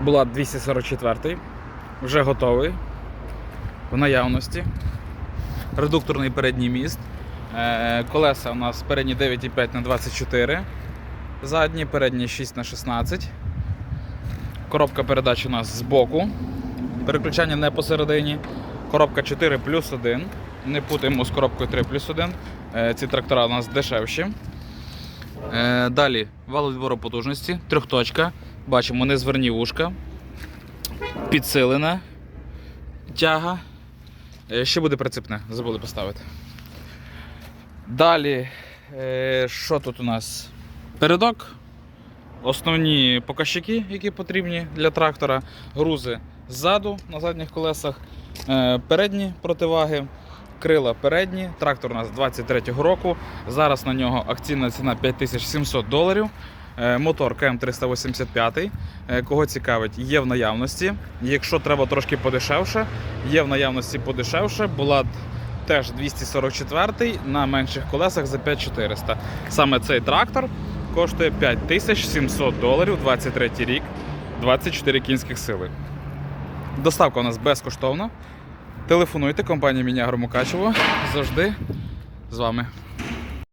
була 244 вже готовий. В наявності. Редукторний передній міст. Е, Колеса у нас передні 9,5 на 24 задні, передні 6 на 16 Коробка передач у нас збоку. Переключання не посередині. Коробка 4 плюс 1. Не путаємо з коробкою 3 плюс 1. Е, Ці трактора у нас дешевші. Е, Далі вал відбору потужності, трьохточка. Бачимо незверні вушка. Підсилена тяга. Е, Ще буде прицепне, забули поставити. Далі, е, що тут у нас? Передок. Основні показчики, які потрібні для трактора. Грузи ззаду на задніх колесах, е, передні противаги, крила передні. Трактор у нас 23-го року. Зараз на нього акційна ціна 5700 доларів. Е, Мотор КМ385. Е, Кого цікавить, є в наявності. Якщо треба трошки подешевше, є в наявності подешевше. Була теж 244 на менших колесах за 5400. Саме цей трактор коштує 5700 доларів 23 рік, 24 кінських сили. Доставка у нас безкоштовна. Телефонуйте, компанія Мінягро Мукачево. Завжди з вами.